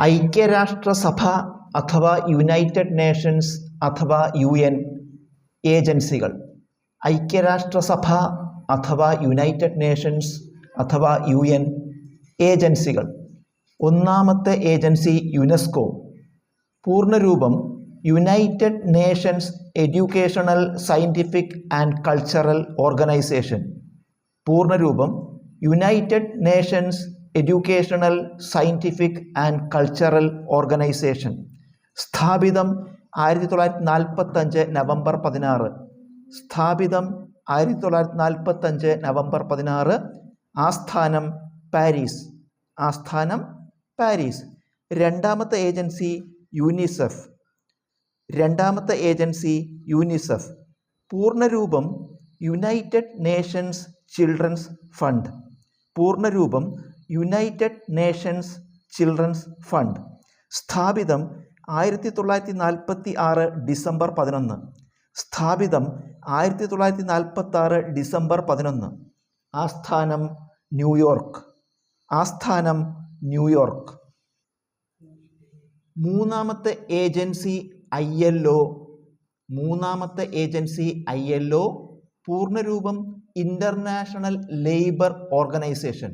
ഐക്യരാഷ്ട്രസഭ അഥവാ United Nations അഥവാ യു എൻ ഏജൻസികൾ. ഐക്യരാഷ്ട്രസഭ അഥവാ യുണൈറ്റഡ് നേഷൻസ് അഥവാ യു എൻ ഏജൻസികൾ. ഒന്നാമത്തെ agency UNESCO. പൂർണരൂപം united nations educational scientific and cultural organisation പൂർണരൂപം united nations educational scientific and cultural organisation സ്ഥാപിതം ആയിരത്തി തൊള്ളായിരത്തി നാൽപ്പത്തഞ്ച് നവംബർ പതിനാറ്. സ്ഥാപിതം ആയിരത്തി തൊള്ളായിരത്തി നാൽപ്പത്തഞ്ച് നവംബർ പതിനാറ്. ആസ്ഥാനം പാരീസ്. ആസ്ഥാനം പാരീസ്. രണ്ടാമത്തെ ഏജൻസി യൂനിസെഫ്. രണ്ടാമത്തെ ഏജൻസി യൂനിസെഫ്. പൂർണരൂപം യുണൈറ്റഡ് നേഷൻസ് ചിൽഡ്രൻസ് ഫണ്ട്. പൂർണരൂപം യുണൈറ്റഡ് നേഷൻസ് ചിൽഡ്രൻസ് ഫണ്ട് സ്ഥാപിതം ആയിരത്തി തൊള്ളായിരത്തി നാൽപ്പത്തി ആറ് ഡിസംബർ പതിനൊന്ന് സ്ഥാപിതം ആയിരത്തി തൊള്ളായിരത്തി നാൽപ്പത്തി ആറ് ഡിസംബർ പതിനൊന്ന് ആസ്ഥാനം ന്യൂയോർക്ക് ആസ്ഥാനം ന്യൂയോർക്ക്. മൂന്നാമത്തെ ഏജൻസി ഐ എൽ ഒ മൂന്നാമത്തെ ഏജൻസി ഐ എൽ ഒ പൂർണരൂപം ഇന്റർനാഷണൽ ലേബർ ഓർഗനൈസേഷൻ.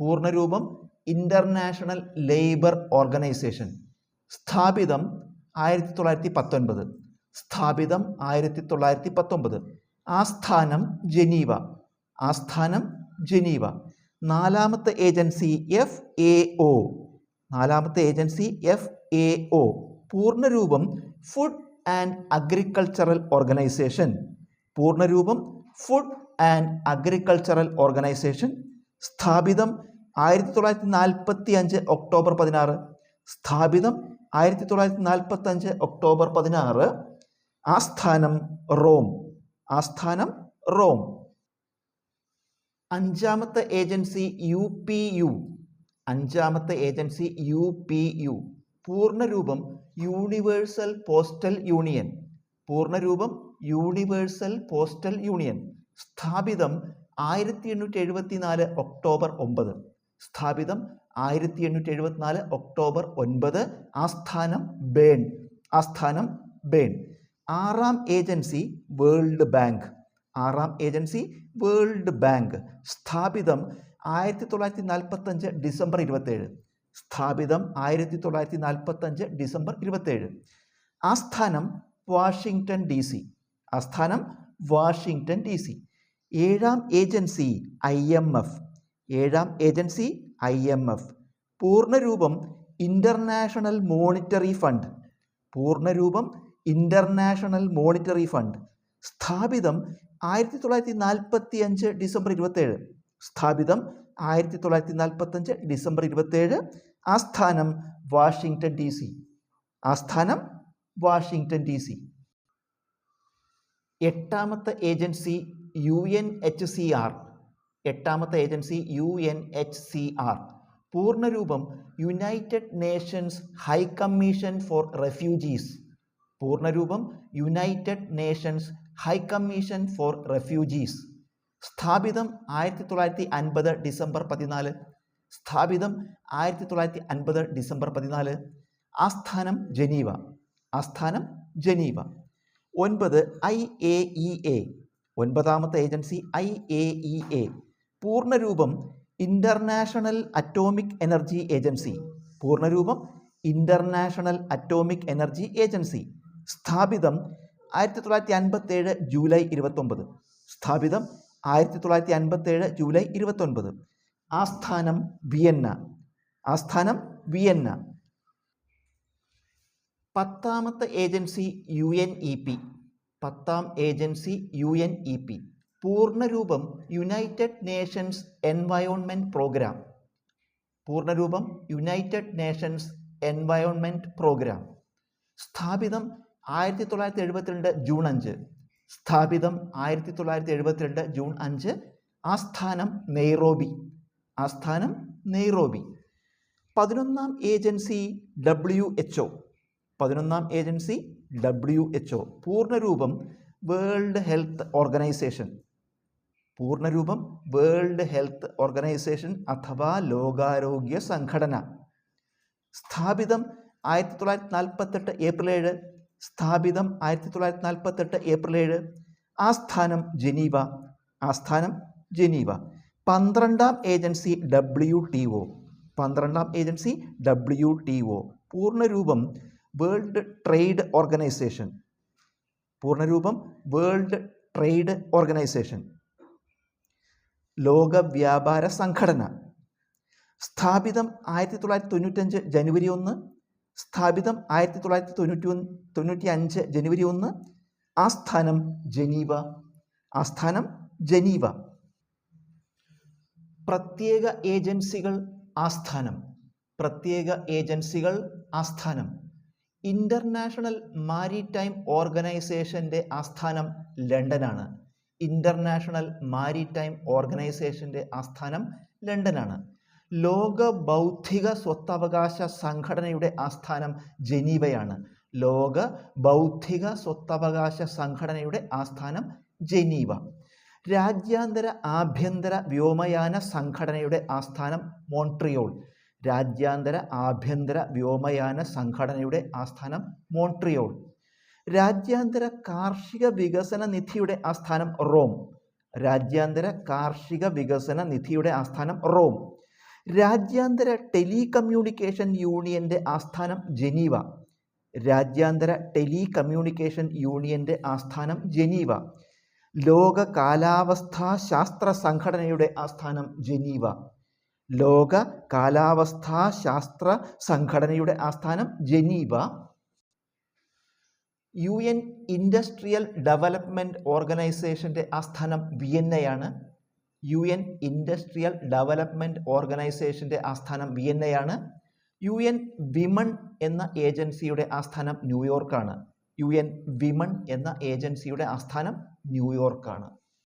പൂർണരൂപം ഇന്റർനാഷണൽ ലേബർ ഓർഗനൈസേഷൻ സ്ഥാപിതം ആയിരത്തി തൊള്ളായിരത്തി പത്തൊൻപത് സ്ഥാപിതം ആയിരത്തി തൊള്ളായിരത്തി പത്തൊമ്പത് ആസ്ഥാനം ജനീവ. ആസ്ഥാനം ജനീവ. നാലാമത്തെ ഏജൻസി എഫ് എ ഒ നാലാമത്തെ ഏജൻസി എഫ് എ ഒ പൂർണരൂപം ഫുഡ് ആൻഡ് അഗ്രികൾച്ചറൽ ഓർഗനൈസേഷൻ പൂർണരൂപം ഫുഡ് ആൻഡ് അഗ്രികൾച്ചറൽ ഓർഗനൈസേഷൻ സ്ഥാപിതം ആയിരത്തി തൊള്ളായിരത്തി നാൽപ്പത്തി അഞ്ച് ഒക്ടോബർ പതിനാറ്. സ്ഥാപിതം ആയിരത്തി തൊള്ളായിരത്തി നാൽപ്പത്തി അഞ്ച് ഒക്ടോബർ പതിനാറ്. ആസ്ഥാനം റോം. ആസ്ഥാനം റോം. അഞ്ചാമത്തെ ഏജൻസി യു പി യു. അഞ്ചാമത്തെ ഏജൻസി യു പി യു. പൂർണരൂപം യൂണിവേഴ്സൽ പോസ്റ്റൽ യൂണിയൻ. പൂർണരൂപം യൂണിവേഴ്സൽ പോസ്റ്റൽ യൂണിയൻ. സ്ഥാപിതം ആയിരത്തി എണ്ണൂറ്റി എഴുപത്തി നാല് ഒക്ടോബർ ഒമ്പത്. സ്ഥാപിതം ആയിരത്തി എണ്ണൂറ്റി എഴുപത്തിനാല് ഒക്ടോബർ ഒൻപത്. ആസ്ഥാനം ബേൺ. ആസ്ഥാനം ബേൺ. ആറാം ഏജൻസി വേൾഡ് ബാങ്ക്. ആറാം ഏജൻസി വേൾഡ് ബാങ്ക്. സ്ഥാപിതം ആയിരത്തി തൊള്ളായിരത്തി നാൽപ്പത്തഞ്ച് ഡിസംബർ ഇരുപത്തേഴ് സ്ഥാപിതം ആയിരത്തി തൊള്ളായിരത്തി നാൽപ്പത്തഞ്ച് ഡിസംബർ ഇരുപത്തേഴ് ആസ്ഥാനം വാഷിങ്ടൺ ഡി സി. ആസ്ഥാനം വാഷിങ്ടൺ ഡി സി. ഏഴാം ഏജൻസി ഐ എം എഫ്. ഏഴാം ഏജൻസി ഐ എം എഫ്. പൂർണരൂപം ഇന്റർനാഷണൽ മോണിറ്ററി ഫണ്ട്. പൂർണരൂപം ഇന്റർനാഷണൽ മോണിറ്ററി ഫണ്ട്. സ്ഥാപിതം ആയിരത്തി തൊള്ളായിരത്തി നാൽപ്പത്തി അഞ്ച് ഡിസംബർ ഇരുപത്തേഴ്. സ്ഥാപിതം ആയിരത്തി തൊള്ളായിരത്തി നാൽപ്പത്തഞ്ച് ഡിസംബർ ഇരുപത്തേഴ്. ആസ്ഥാനം വാഷിങ്ടൺ ഡി സി. ആസ്ഥാനം വാഷിങ്ടൺ ഡി സി. എട്ടാമത്തെ agency U N H C R എട്ടാമത്തെ agency U N H C R പൂർണരൂപം united nations high commission for refugees പൂർണരൂപം united nations high commission for refugees സ്ഥാപിതം ആയിരത്തി തൊള്ളായിരത്തി അൻപത് December പതിനാല് സ്ഥാപിതം ആയിരത്തി തൊള്ളായിരത്തി അൻപത് ഡിസംബർ പതിനാല് ആസ്ഥാനം ജനീവ ആസ്ഥാനം ജനീവ. ഒൻപത് ഐ എ ഇ എ ഒൻപതാമത്തെ agency I A E A. പൂർണരൂപം international atomic energy agency. പൂർണരൂപം ഇന്റർനാഷണൽ അറ്റോമിക് എനർജി ഏജൻസി. സ്ഥാപിതം ആയിരത്തി തൊള്ളായിരത്തി അൻപത്തേഴ് ജൂലൈ ഇരുപത്തൊമ്പത്. സ്ഥാപിതം ആയിരത്തി തൊള്ളായിരത്തി അൻപത്തേഴ് ജൂലൈ ഇരുപത്തൊൻപത്. ആസ്ഥാനം വിയന്ന. ആസ്ഥാനം വിയന്ന. പത്താമത്തെ agency U N E P. പത്താം agency U N E P പൂർണരൂപം united nations environment programme. പൂർണരൂപം യുണൈറ്റഡ് നേഷൻസ് എൻവയോൺമെന്റ് പ്രോഗ്രാം. സ്ഥാപിതം ആയിരത്തി തൊള്ളായിരത്തി എഴുപത്തിരണ്ട് ജൂൺ അഞ്ച്. സ്ഥാപിതം ആയിരത്തി തൊള്ളായിരത്തി എഴുപത്തിരണ്ട് ജൂൺ അഞ്ച്. ആസ്ഥാനം നെയ്റോബി. ആസ്ഥാനം നെയ്റോബി. പതിനൊന്നാം ഏജൻസി ഡബ്ല്യു എച്ച് ഒ. പതിനൊന്നാം ഏജൻസി ഡബ്ല്യു എച്ച് ഒ പൂർണരൂപം വേൾഡ് ഹെൽത്ത് ഓർഗനൈസേഷൻ പൂർണരൂപം വേൾഡ് ഹെൽത്ത് ഓർഗനൈസേഷൻ അഥവാ ലോകാരോഗ്യ സംഘടന. സ്ഥാപിതം ആയിരത്തി തൊള്ളായിരത്തി നാൽപ്പത്തെട്ട് ഏപ്രിൽ ഏഴ്. സ്ഥാപിതം ആയിരത്തി തൊള്ളായിരത്തി നാൽപ്പത്തെട്ട് ഏപ്രിൽ ഏഴ്. ആസ്ഥാനം ജനീവ. ആസ്ഥാനം ജനീവ. പന്ത്രണ്ടാം ഏജൻസി ഡബ്ല്യു ടി ഒ പന്ത്രണ്ടാം ഏജൻസി ഡബ്ല്യു ടി ഒ പൂർണരൂപം വേൾഡ് ട്രേഡ് ഓർഗനൈസേഷൻ പൂർണരൂപം വേൾഡ് ട്രേഡ് ഓർഗനൈസേഷൻ ലോക വ്യാപാര സംഘടന. സ്ഥാപിതം ആയിരത്തി തൊള്ളായിരത്തി തൊണ്ണൂറ്റഞ്ച് ജനുവരി ഒന്ന്. സ്ഥാപിതം ആയിരത്തി തൊള്ളായിരത്തി തൊണ്ണൂറ്റി ഒന്ന് തൊണ്ണൂറ്റി അഞ്ച് ജനുവരി ഒന്ന്. ആസ്ഥാനം ജനീവ. ആസ്ഥാനം ജനീവ. പ്രത്യേക ഏജൻസികൾ ആസ്ഥാനം പ്രത്യേക ഏജൻസികൾ ആസ്ഥാനം ഇന്റർനാഷണൽ മാരിടൈം ഓർഗനൈസേഷന്റെ ആസ്ഥാനം ലണ്ടനാണ്. ഇന്റർനാഷണൽ മാരിടൈം ഓർഗനൈസേഷന്റെ ആസ്ഥാനം ലണ്ടനാണ്. ലോക ബൗദ്ധിക സ്വത്തവകാശ സംഘടനയുടെ ആസ്ഥാനം ജനീവയാണ്. ലോക ബൗദ്ധിക സ്വത്തവകാശ സംഘടനയുടെ ആസ്ഥാനം ജനീവ. രാജ്യാന്തര ആഭ്യന്തര വ്യോമയാന സംഘടനയുടെ ആസ്ഥാനം മോൺട്രിയോൾ. രാജ്യാന്തര ആഭ്യന്തര വ്യോമയാന സംഘടനയുടെ ആസ്ഥാനം മോൺട്രിയോൾ. രാജ്യാന്തര കാർഷിക വികസന നിധിയുടെ ആസ്ഥാനം റോം. രാജ്യാന്തര കാർഷിക വികസന നിധിയുടെ ആസ്ഥാനം റോം. രാജ്യാന്തര ടെലികമ്മ്യൂണിക്കേഷൻ യൂണിയന്റെ ആസ്ഥാനം ജനീവ. രാജ്യാന്തര ടെലികമ്മ്യൂണിക്കേഷൻ യൂണിയന്റെ ആസ്ഥാനം ജനീവ. ലോക കാലാവസ്ഥാ ശാസ്ത്ര സംഘടനയുടെ ആസ്ഥാനം ജനീവ. ലോക കാലാവസ്ഥാ ശാസ്ത്ര സംഘടനയുടെ ആസ്ഥാനം Geneva. U N industrial development ഓർഗനൈസേഷന്റെ ആസ്ഥാനം വിയന്നയാണ്. യു എൻ ഇൻഡസ്ട്രിയൽ ഡെവലപ്മെന്റ് ഓർഗനൈസേഷന്റെ ആസ്ഥാനം വിയന്നയാണ്. യു എൻ വിമൺ എന്ന ഏജൻസിയുടെ ആസ്ഥാനം ന്യൂയോർക്കാണ്. യു എൻ വിമൺ എന്ന ഏജൻസിയുടെ ആസ്ഥാനം ന്യൂയോർക്കാണ്.